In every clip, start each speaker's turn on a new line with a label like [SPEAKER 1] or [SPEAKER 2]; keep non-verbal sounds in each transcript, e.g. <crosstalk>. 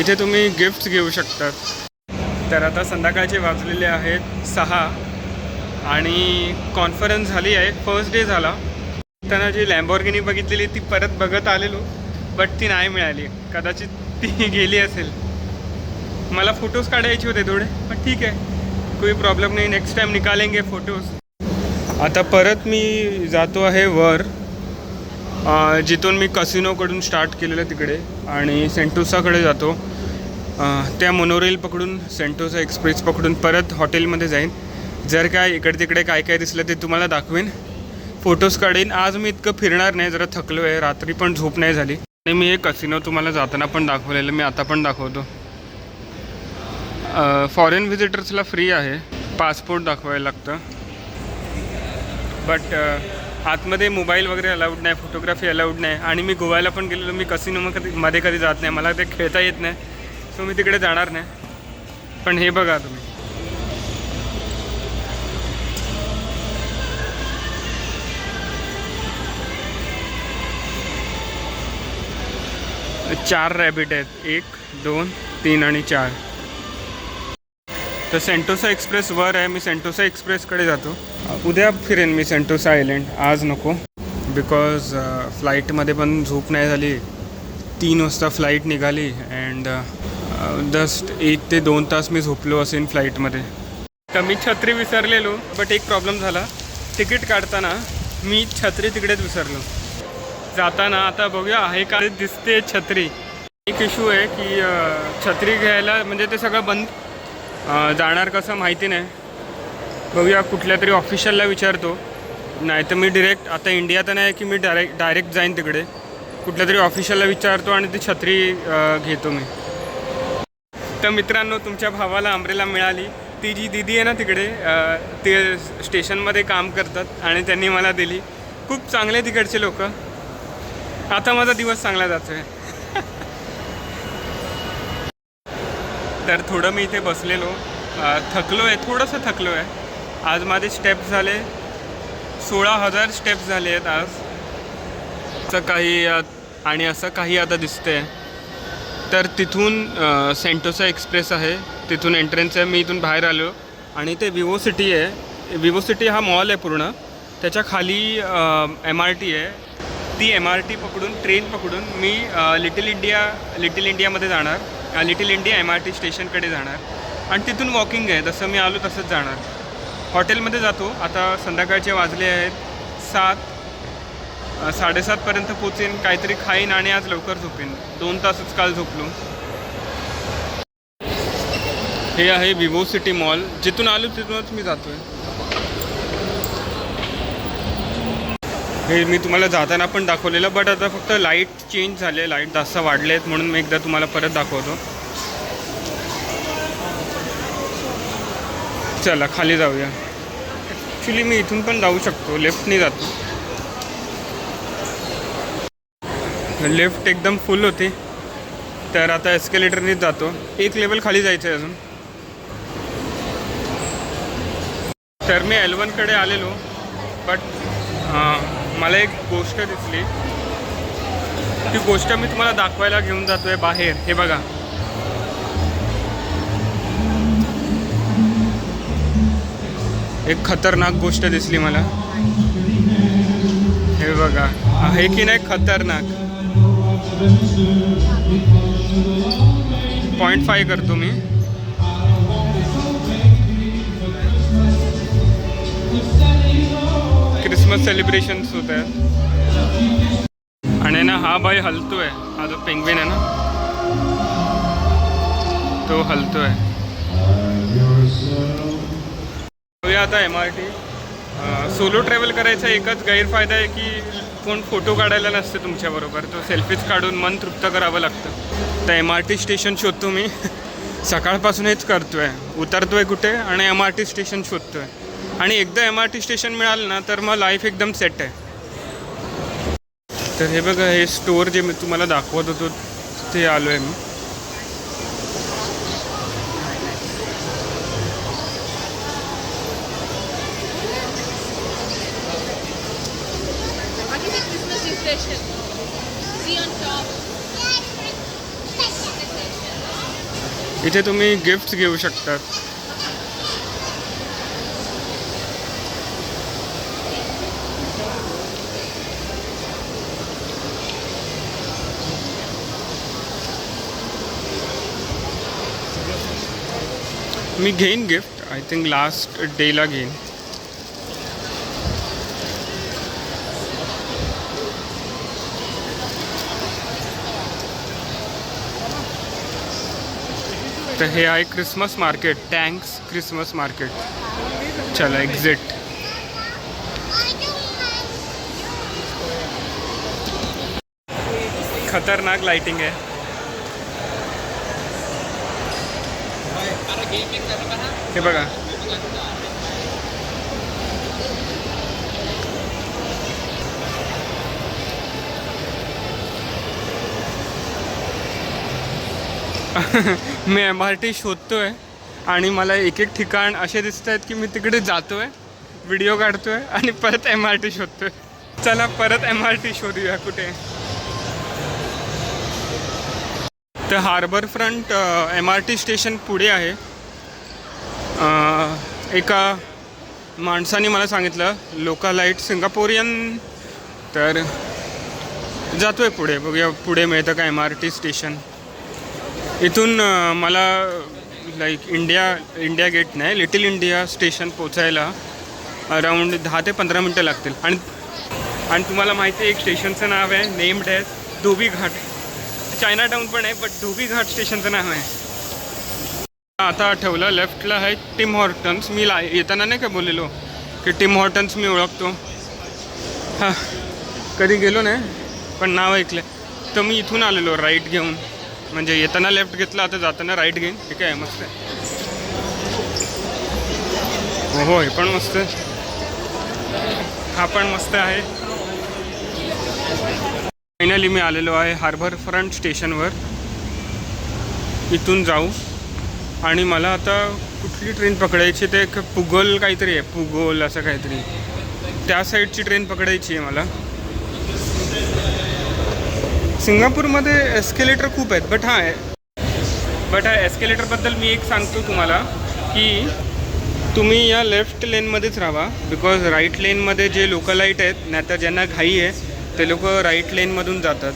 [SPEAKER 1] इथे तुम्ही गिफ्ट्स घेऊ शकतात. तर आता संध्याकाळचे वाजलेले आहेत सहा आणि कॉन्फरन्स झाली आहे. फर्स्ट डे झाला. त्यांना जी लॅम्बॉर्गिनी बघितलेली ती परत बघत आलेलो बट ती नाही मिळाली. कदाचित ती गेली असेल. मला फोटोज काढायचे होते थोडे पण ठीक आहे. कोई प्रॉब्लेम नाही. नेक्स्ट टाइम निकालेंगे फोटोज आता परत मी जातो आहे वर. जिथून मी कसिनोकडून स्टार्ट केलेलं तिकडे. आणि सेंटोसाकडे जातो. त्या मोनोरेल पकडून सेंटोसा एक्सप्रेस पकडून परत हॉटेलमध्ये जाईन. जर काय इकडे तिकडे काय काय दिसलं ते तुम्हाला दाखवेन. फोटोज काढेन. आज मी इतकं फिरणार नाही जरा थकलो आहे रात्री पण झोप नाही झाली. आणि मी हे कसिनो तुम्हाला जाताना पण दाखवलेलं मी आता पण दाखवतो. फॉरेन व्हिजिटर्सला फ्री आहे. पासपोर्ट दाखवायला लागतं. बट आतमध्ये मोबाईल वगैरे अलाउड नाही फोटोग्राफी अलाउड नाही. आणि मी गोव्याला पण गेलेलो. मी कसिनो कधी मध्ये कधी जात नाही. मला ते खेळता येत नाही. सो मी तिकडे जाणार नाही. पण हे बघा तुम्ही. चार रॅबिट आहेत. एक दोन तीन आणि चार. तर सेंटोसा एक्सप्रेस वर आहे. मी सेंटोसा एक्सप्रेसकडे जातो. उद्या फिरेन मी सेंटोसा आयलंड आज नको. बिकॉज फ्लाईटमध्ये uh, पण झोप नाही झाली. तीन वाजता फ्लाईट निघाली. अँड जस्ट एक ते दोन तास मी झोपलो असेन फ्लाईटमध्ये तर मी छत्री विसरलेलो बट एक प्रॉब्लेम झाला. तिकीट काढताना मी छत्री तिकडेच विसरलो. जाताना आता बघूया आहे का? दिसते छत्री. एक इशू आहे की छत्री घ्यायला म्हणजे ते सगळं बंद. जाणार कसं माहिती नाही. बघूया कुठल्या तरी ऑफिशियलला विचारतो. नाही तर मी डिरेक्ट आता इंडियात नाही की मी डायरेक्ट डायरेक्ट जाईन तिकडे. कुठल्या तरी ऑफिशियलला विचारतो आणि ती छत्री घेतो मी. तर मित्रांनो तुमच्या भावाला अंब्रेला मिळाली. ती जी दिदी आहे ना तिकडे ते स्टेशनमध्ये काम करतात आणि त्यांनी मला दिली. खूप चांगले तिकडचे लोक. आता माझा दिवस चांगला जातो आहे तर थोडं मी इथे बसलेलो. थकलो आहे थोडंसं थकलो आहे आज माझे स्टेप्स झाले. सोळा हजार स्टेप्स झाले आहेत आज. असं काही आणि असं काही आता दिसतंय. तर तिथून सेंटोसा एक्सप्रेस आहे. तिथून एंट्रन्स आहे. मी इथून बाहेर आलो. आणि ते विवो सिटी आहे. विवो सिटी हा मॉल आहे पूर्ण. त्याच्याखाली एम आर टी आहे. ती एम आर टी पकडून ट्रेन पकडून मी लिटिल इंडिया लिटिल इंडियामध्ये जाणार. Little India M R T स्टेशनकडे जाणार. आणि तिथून वॉकिंग आहे. जसं मी आलो तसंच जाणार. हॉटेलमध्ये जातो. आता संध्याकाळचे वाजले आहेत. सात साडेसातपर्यंत पोचेन काहीतरी खाईन आणि आज लवकर झोपेन. दोन तासच काल झोपलो. हे आहे विवो सिटी मॉल. जिथून आलो तिथूनच मी जातोय. हे मी तुम्हाला जाताना पण दाखवलेलं बट आता फक्त लाइट चेंज झाले लाइट जास्त वाढले आहेत म्हणून मी एकदा तुम्हाला परत दाखवतो. चला खाली जाऊया. ॲक्च्युली मी इथून पण जाऊ शकतो लेफ्टने जातो. लेफ्ट एकदम फुल होती. तर आता एस्केलेटरनेच जातो. एक लेवल खाली जायचं आहे अजून. तर मी एलवनकडे आलेलो बट मला एक गोष्ट दिसली. ती गोष्ट मी तुम्हाला दाखवायला घेऊन जातोय बाहेर. हे बघा. एक खतरनाक गोष्ट दिसली मला. हे बघा. आहे की नाही खतरनाक? पॉईंट फाय करतो मी. क्रिसमस सेलिब्रेशन्स होत आहेत. आणि ना हा बाय हलतोय. हा जो पेंग्विन आहे ना तो हलतोय. बघूया आता M R T solo travel करायचा एकच गैरफायदा आहे की कोण फोटो काढायला नसते तुमच्याबरोबर तो सेल्फीच काढून मन तृप्त करावं लागतं. तर एम आर टी स्टेशन शोधतो मी. <laughs> सकाळपासून हेच उतरतो आहे कुठे आणि एम आर टी स्टेशन शोधतो आहे आणि एकदा एम आर टी स्टेशन मिळालं ना तर मग लाईफ एकदम सेट आहे. तर हे बघा हे स्टोअर जे मी तुम्हाला दाखवत होतो ते आलो आहे मी. इथे तुम्ही गिफ्ट्स घेऊ शकतात. मी घेईन गिफ्ट आय थिंक लास्ट डेला घेईन. तर हे। आहे क्रिसमस मार्केट टँक्स क्रिसमस मार्केट चला एक्झिट खतरनाक लाइटिंग आहे हे बघा। <laughs> मी एम आर टी शोधतो आहे आणि मला एक एक ठिकाण असे दिसत आहेत की मी तिकडे जातो आहे व्हिडिओ काढतो आहे आणि परत एम आर टी शोधतो आहे चला परत एम आर टी शोधूया कुठे. तर harbour front M R T station पुढे आहे. एका माणसाने मला सांगितलं लोकालाईट सिंगापोरियन तर जातो आहे पुढे बघूया पुढे मिळतं का एम आर टी स्टेशन इथून मला लाईक इंडिया इंडिया गेट नाही लिटिल इंडिया स्टेशन पोचायला अराऊंड दहा ते पंधरा मिनटं लागतील. आणि आणि तुम्हाला माहिती आहे एक स्टेशनचं नाव आहे नेम्ड आहे धोबी घाट. चायना टाऊन पण आहे बट धोबी घाट स्टेशनचं नाव आहे. आता आठवलं लेफ्टला आहे टिम हॉर्टन्स मी ला येताना नाही का बोललेलो की टिम हॉर्टन्स मी ओळखतो. हां कधी गेलो नाही पण नाव ऐकलं तर मी इथून आलेलो राईट घेऊन. म्हणजे येताना लेफ्ट घेतला आता जाताना राईट घेईन. ठीक आहे मस्त आहे. हो हे पण मस्त आहे. हा पण मस्त आहे. फायनली मी आलेलो आहे हार्बर फ्रंट स्टेशनवर इथून जाऊ. आणि मला आता कुठली ट्रेन पकडायची ते एक पुगोल काहीतरी आहे पुगोल असं काहीतरी. त्या साईडची ट्रेन पकडायची आहे मला. सिंगापूरमध्ये एस्केलेटर खूप आहेत बट हां बट हा एस्केलेटरबद्दल मी एक सांगतो तुम्हाला की तुम्ही या लेफ्ट लेनमध्येच राहा बिकॉज राईट लेनमध्ये जे लोकलाईट आहेत नाहीतर ज्यांना घाई आहे ते लोक राईट लेनमधून जातात.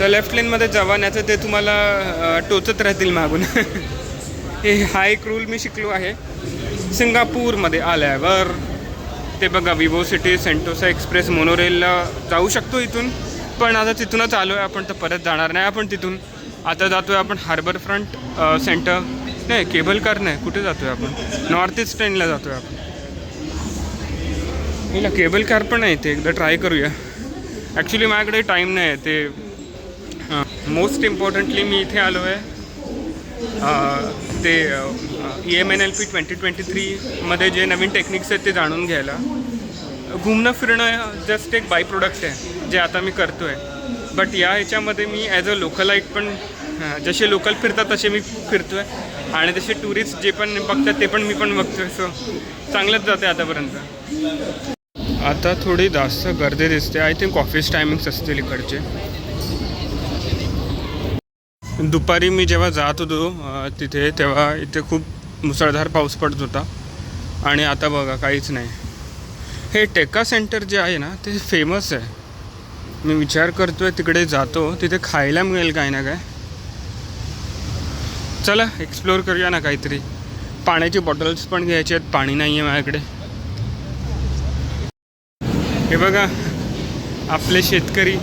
[SPEAKER 1] तर लेफ्ट लेनमध्ये जावा नाहीतर ते तुम्हाला टोचत राहतील मागून. <laughs> हे हा एक रूल मी शिकलो आहे. सिंगापूरमध्ये आल्यावर ते बघा विवो सिटी सेंटोसा एक्सप्रेस मोनोरेलला जाऊ शकतो इथून. पण आता तिथूनच आलो आहे आपण तर परत जाणार नाही आपण तिथून. आता जातो आहे आपण हार्बर फ्रंट सेंटर नाही केबल कार नाही कुठे जातो आहे आपण? नॉर्थ ईस्ट ट्रेनला जातो आहे आपण. हिला केबल कार पण आहे ते एकदा ट्राय करूया. ॲक्च्युली माझ्याकडे टाईम नाही आहे ते मोस्ट इम्पॉर्टंटली मी इथे आलो आहे ते E M N L P twenty twenty थ्रीमध्ये जे नवीन टेक्निक्स आहेत ते जाणून घ्यायला. घुमणं फिरणं जस्ट एक बाय प्रोडक्ट आहे. जे आता मी करतो आहे बट या ह्याच्यामध्ये मी ॲज अ लोकलाईट पण जसे लोकल फिरतात तसे मी फिरतो आहे आणि तसे टुरिस्ट जे पण बघतात ते पण मी पण बघतो आहे सो चांगलंच जाते आतापर्यंत. आता थोडी जास्त गर्दी दिसते. आय थिंक ऑफिस टायमिंग्स असतील इकडचे. दुपारी मी जेव्हा जात होतो तिथे तेव्हा इथे खूप मुसळधार पाऊस पडत होता. आणि आता बघा काहीच नाही. हे टेका सेंटर जे आहे ना ते फेमस आहे. मी विचार करतो आहे तिकडे जातो. तिथे खायला मिळेल काय ना काय चला एक्सप्लोअर करूया ना काहीतरी. पाण्याची बॉटल्स पण घ्यायची आहेत. पाणी नाही आहे माझ्याकडे. हे बघा आपले शेतकरी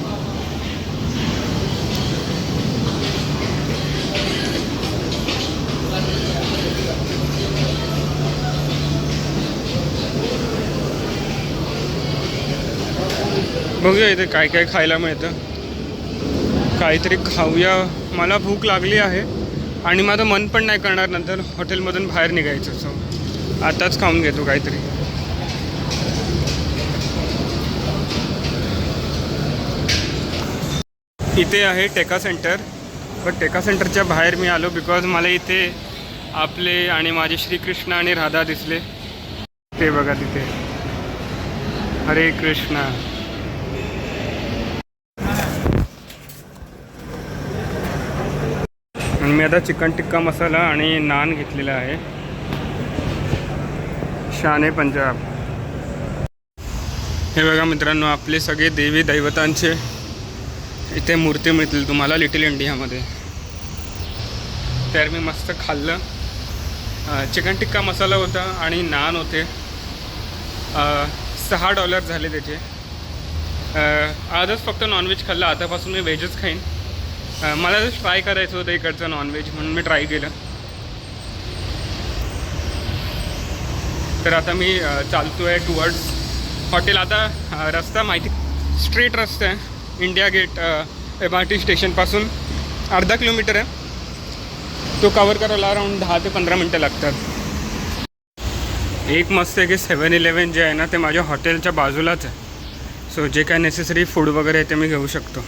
[SPEAKER 1] बघूया इथे काय काय खायला मिळतं. काहीतरी खाऊया. मला भूक लागली आहे. आणि माझं मन पण नाही करणार नंतर हॉटेलमधून बाहेर निघायचं. सो आताच खाऊन घेतो काहीतरी. इथे आहे टेका सेंटर. पण टेका सेंटरच्या बाहेर मी आलो बिकॉज मला इथे आपले आणि माझे श्रीकृष्ण आणि राधा दिसले. ते बघा तिथे. हरे कृष्णा. आणि मी आता चिकन टिक्का मसाला आणि नान घेतलेला आहे. शाने पंजाब. हे बघा मित्रांनो आपले सगळे देवी दैवतांचे इथे मूर्ती मिळतील तुम्हाला लिटिल इंडियामध्ये तर मी मस्त खाल्लं. चिकन टिक्का मसाला होता आणि नान होते. सहा डॉलर झाले त्याचे. आजच फक्त नॉनव्हेज खाल्लं आतापासून मी व्हेजच खाईन. मला जस्ट ट्राय करायचं होतं इकडचं नॉनव्हेज म्हणून मी ट्राय केलं. तर आता मी चालतो चालतोय टुवर्ड्स हॉटेल आता रस्ता माहिती स्ट्रेट रस्ता आहे. India gate M R T स्टेशनपासून अर्धा किलोमीटर आहे. तो कवर करायला अराऊंड दहा ते पंधरा मिनटं लागतात. एक मस्त आहे की सेवन इलेवन जे आहे ना ते माझ्या हॉटेलच्या बाजूलाच आहे. सो जे काय नेसेसरी फूड वगैरे आहे ते मी घेऊ शकतो.